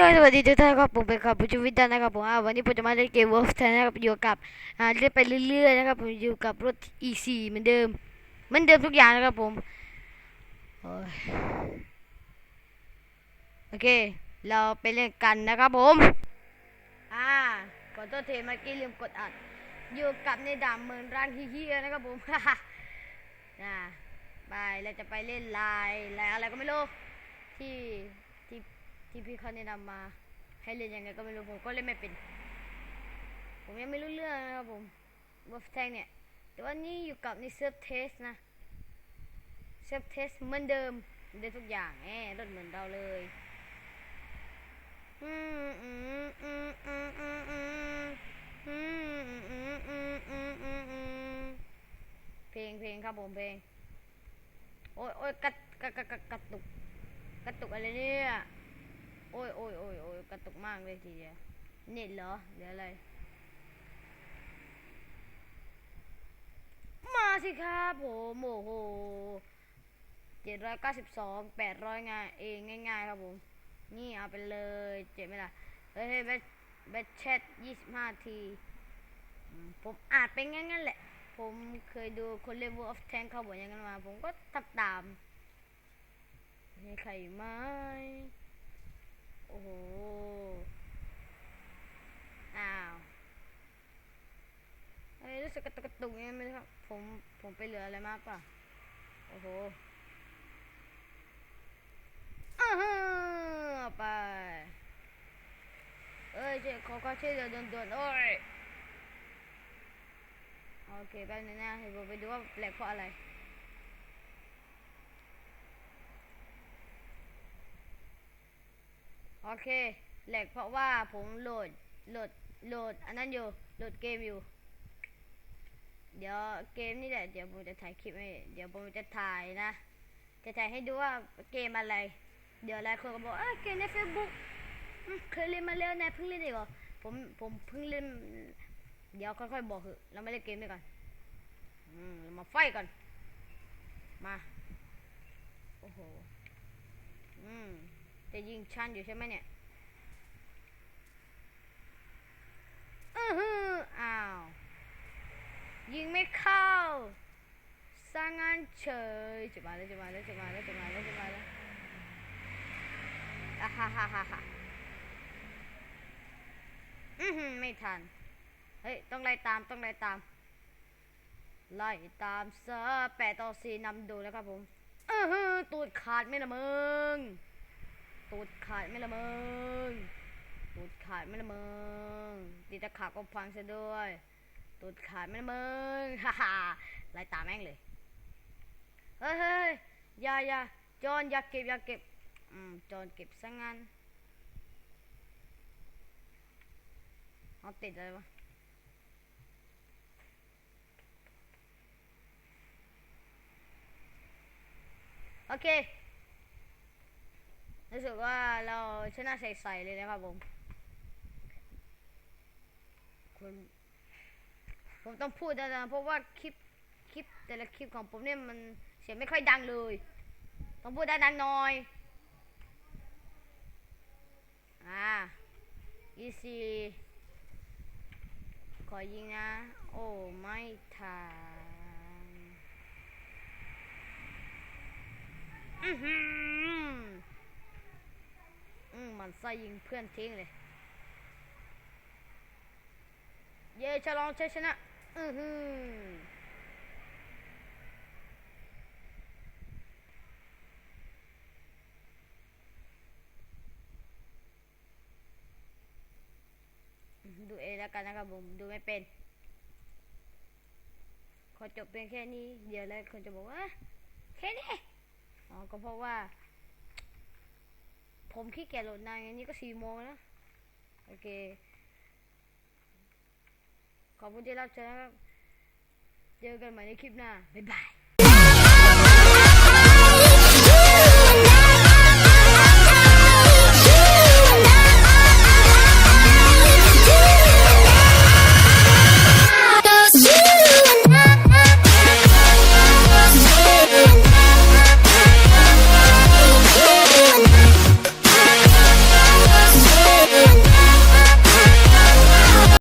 โยสวัสดีทุกท่านครับผมเป็นขับผู้ชมวิทยานะครับผมวันนี้ผมจะมาเล่นเกม Wolf แทนนะครับอยู่กับอ่าเล่นไปเรื่อยๆนะครับผมอยู่กับรถ E4 เหมือนเดิมเหมือนเดิมทุกอย่างนะครับผมโอเค เราไปเล่นกันนะครับผมอ่าขอโทษทีเมื่อกี้ลืมกดอัดอยู่กับในด่านเมืองร้านเฮียนะครับผมอ่าไปเราจะไปเล่นลายลายอะไรก็ไม่รู้ที่ ที่พี่เขาแนะนำมา ให้เล่นยังไงก็ไม่รู้ผมก็เล่นไม่เป็น ผมยังไม่รู้เรื่องนะครับผมวอฟแทงเนี่ย แต่ว่านี่อยู่กับในเซิร์ฟเทสนะเซิร์ฟเทสเหมือนเดิมเดิมทุกอย่างแหมรถเหมือนเราเลยอืมอืมอืมอืมอืมอืมอืมอืมอืมอืมอืมอืมเพลงเพลงครับผมเพลงโอ้ยโอ้ยกระกระกระกระกระตุกกระตุกอะไรเนี่ย โอ้ยโอ้ยโอ้ยโอ้ยกระตุกมากเลยทีเดียวเน็ตเหรอหรืออะไร มาสิครับผมโอ้โหเจ็ดร้อยเก้าสิบสองแปดร้อยงานเองง่ายๆครับผม นี่เอาไปเลยเจ็บไหมล่ะเฮ้ยเฮ้ยแบทแบทแชทยี่สิบห้าที ผมอาจเป็นงั้นงั้นแหละ ผมเคยดูคนเล่น World of Tank เขาบอกอย่างนั้นมา ผมก็ทำตามมีใครไหม โอ้โห อ้าวเอ้ยรู้สึกกระตุกกระตุกยังไงไหมครับ ผม ผมไปเหลืออะไรมากป่ะ โอ้โหอ้าวไป เอ้ยเจ๊ขอความช่วยเหลือด่วนๆโอ้ย โอเคแป๊บนึงนะเดี๋ยวผมไปดูว่าแปลกเพราะอะไร โอเคแหลกเพราะว่าผมโหลดโหลดโหลด อันนั้นอยู่โหลดเกมอยู่ เดี๋ยวเกมนี่แหละเดี๋ยวผมจะถ่ายคลิปให้เดี๋ยวผมจะถ่ายนะ จะถ่ายให้ดูว่าเกมอะไร เดี๋ยวหลายคนก็บอกเอ้ยเกมในเฟซบุ๊กเคยเล่นมาแล้วนายเพิ่งเล่นอีกเหรอผมผมเพิ่งเล่น เดี๋ยวค่อยๆบอกเถอะเราไม่เล่นเกมด้วยกันอืมเรามาไฟกันมาโอ้โหอืม จะยิงชันอยู่ใช่ไหมเนี่ยอือฮืออ้าว ยิงไม่เข้าสร้างงานเฉยจะมาแล้วจะมาแล้วจะมาแล้วจะมาแล้วจะมาแล้วอะฮ่าฮ่าฮ่าฮ่าอือหือไม่ทัน เฮ้ย ต้องไล่ตามต้องไล่ตาม ไล่ตามเซอร์แปดต่อสี่นำดูแล้วครับผม อือฮือตูดขาดไม่ละมึง ตูดขาดไม่ละมึงตูดขาดไม่ละมึงตีตะขาก็พังซะด้วยตูดขาดไม่ละมึงฮ่าฮ่าไล่ตามแม่งเลยเฮ้ยเฮ้ยอย่าอย่าจอนอย่าเก็บอย่าเก็บอืมจอนเก็บซะงั้นเอาติดอะไรวะโอเค รู้สึกว่าเราชนะใสๆเลยนะครับผมคุณผมต้องพูดนะเพราะว่าคลิปคลิปแต่ละคลิปของผมเนี่ยมันเสียงไม่ค่อยดังเลย ต้องพูดดังๆหน่อย อ่า easy ขอยิงนะ โอ้ไม่ทันอือหือ อืมมันไส้ยิงเพื่อนทิ้งเลย เย่ฉลองชัยชนะ อือหือดูเองแล้วกันนะครับผมดูไม่เป็นขอจบเพียงแค่นี้ เดี๋ยวแล้วคนจะบอกว่าแค่นี้ อ๋อ ก็เพราะว่า ผมขี้เกียจโหลดนานไงนี้ก็สี่โมงแล้วโอเค ขอบคุณที่รับชมนะครับ เจอกันใหม่ในคลิปหน้า บ๊ายบาย